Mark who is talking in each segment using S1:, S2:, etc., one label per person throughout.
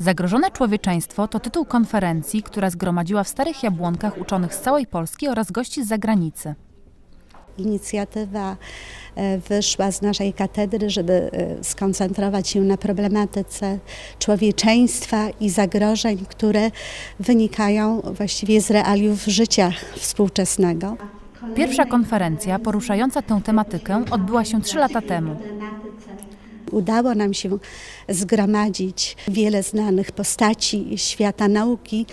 S1: Zagrożone człowieczeństwo to tytuł konferencji, która zgromadziła w Starych Jabłonkach uczonych z całej Polski oraz gości z zagranicy.
S2: Inicjatywa e, wyszła z naszej katedry, żeby e, skoncentrować się na problematyce człowieczeństwa i zagrożeń, które wynikają właściwie z realiów życia współczesnego.
S1: Pierwsza konferencja poruszająca tę tematykę odbyła się trzy lata temu.
S2: Udało nam się zgromadzić wiele znanych postaci świata nauki.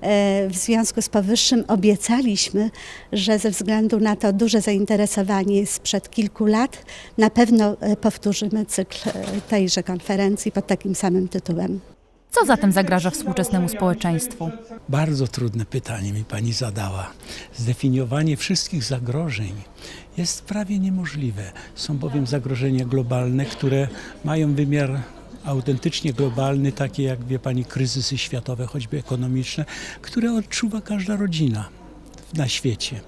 S2: E, W związku z powyższym obiecaliśmy, że ze względu na to duże zainteresowanie sprzed kilku lat, na pewno e, powtórzymy cykl e, tejże konferencji pod takim samym tytułem.
S1: Co zatem zagraża współczesnemu społeczeństwu?
S3: Bardzo trudne pytanie mi pani zadała. Zdefiniowanie wszystkich zagrożeń jest prawie niemożliwe. Są bowiem zagrożenia globalne, które mają wymiar autentycznie globalny, takie jak wie pani kryzysy światowe, choćby ekonomiczne, które odczuwa każda rodzina na świecie.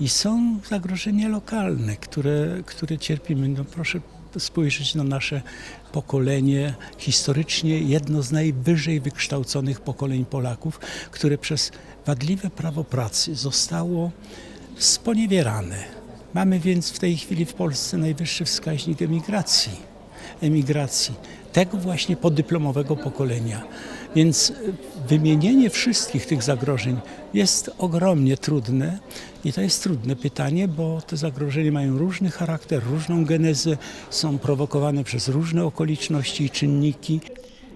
S3: I są zagrożenia lokalne, które, które cierpimy. No proszę spojrzeć na nasze pokolenie, historycznie jedno z najwyżej wykształconych pokoleń Polaków, które przez wadliwe prawo pracy zostało sponiewierane. Mamy więc w tej chwili w Polsce najwyższy wskaźnik emigracji. Emigracji tego właśnie podyplomowego pokolenia. Więc wymienienie wszystkich tych zagrożeń jest ogromnie trudne i to jest trudne pytanie, bo te zagrożenia mają różny charakter, różną genezę, są prowokowane przez różne okoliczności i czynniki.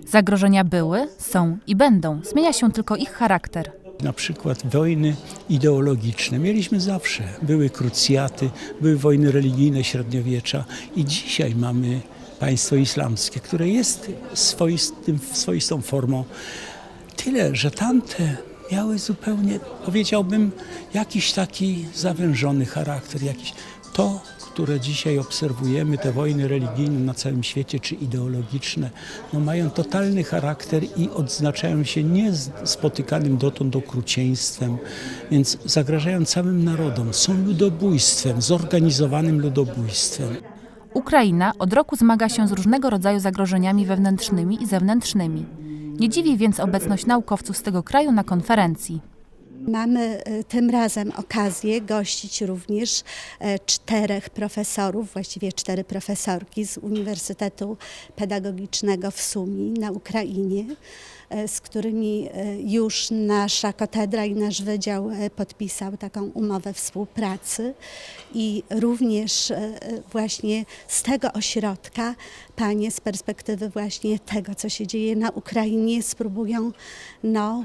S1: Zagrożenia były, są i będą. Zmienia się tylko ich charakter.
S3: Na przykład wojny ideologiczne mieliśmy zawsze. Były krucjaty, były wojny religijne średniowiecza i dzisiaj mamy państwo islamskie, które jest swoistym, swoistą formą. Tyle, że tamte miały zupełnie, powiedziałbym, jakiś taki zawężony charakter, jakiś to, które dzisiaj obserwujemy, te wojny religijne na całym świecie czy ideologiczne, no mają totalny charakter i odznaczają się niespotykanym dotąd okrucieństwem, więc zagrażają całym narodom, są ludobójstwem, zorganizowanym ludobójstwem.
S1: Ukraina od roku zmaga się z różnego rodzaju zagrożeniami wewnętrznymi i zewnętrznymi. Nie dziwi więc obecność naukowców z tego kraju na konferencji.
S2: Mamy e, tym razem okazję gościć również e, czterech profesorów, właściwie cztery profesorki z Uniwersytetu Pedagogicznego w Sumi na Ukrainie, z którymi e, już nasza katedra i nasz wydział e, podpisał taką umowę współpracy i również e, e, właśnie z tego ośrodka panie z perspektywy właśnie tego, co się dzieje na Ukrainie, spróbują no,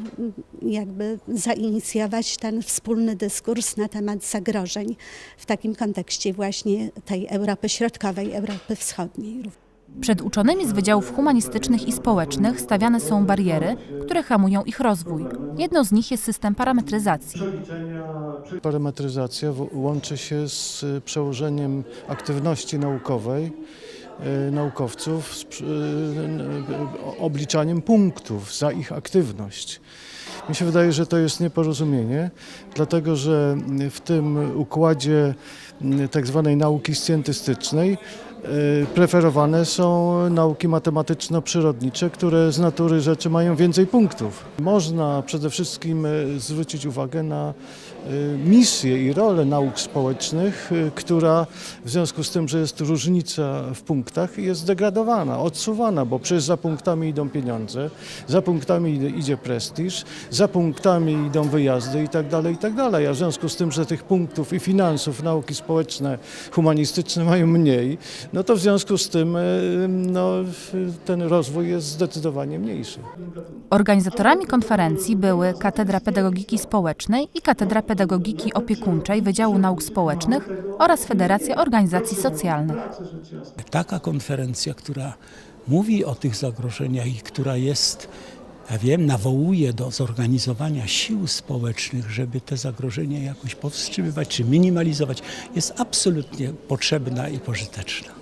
S2: jakby zainicjować ten wspólny dyskurs na temat zagrożeń w takim kontekście właśnie tej Europy Środkowej, Europy Wschodniej.
S1: Przed uczonymi z wydziałów humanistycznych i społecznych stawiane są bariery, które hamują ich rozwój. Jedną z nich jest system parametryzacji.
S4: Parametryzacja łączy się z y, przełożeniem aktywności naukowej y, naukowców z y, obliczaniem punktów za ich aktywność. Mi się wydaje, że to jest nieporozumienie, dlatego że w tym układzie y, tak nauki scjentystycznej y, preferowane są nauki matematyczno-przyrodnicze, które z natury rzeczy mają więcej punktów. Można przede wszystkim y, zwrócić uwagę na y, misję i rolę nauk społecznych, y, która w związku z tym, że jest różnica w punktach, jest degradowana, odsuwana, bo przecież za punktami idą pieniądze, za punktami idzie- prestiż, za punktami idą wyjazdy i tak dalej, i tak. A w związku z tym, że tych punktów i finansów nauki społeczne, humanistyczne mają mniej, no to w związku z tym y, no, ten rozwój jest zdecydowanie mniejszy.
S1: Organizatorami konferencji były Katedra Pedagogiki Społecznej i Katedra Pedagogiki Opiekuńczej Wydziału Nauk Społecznych oraz Federacja Organizacji Socjalnych.
S3: Taka konferencja, która mówi o tych zagrożeniach i która jest, ja wiem, nawołuje do zorganizowania sił społecznych, żeby te zagrożenia jakoś powstrzymywać czy minimalizować, jest absolutnie potrzebna i pożyteczna.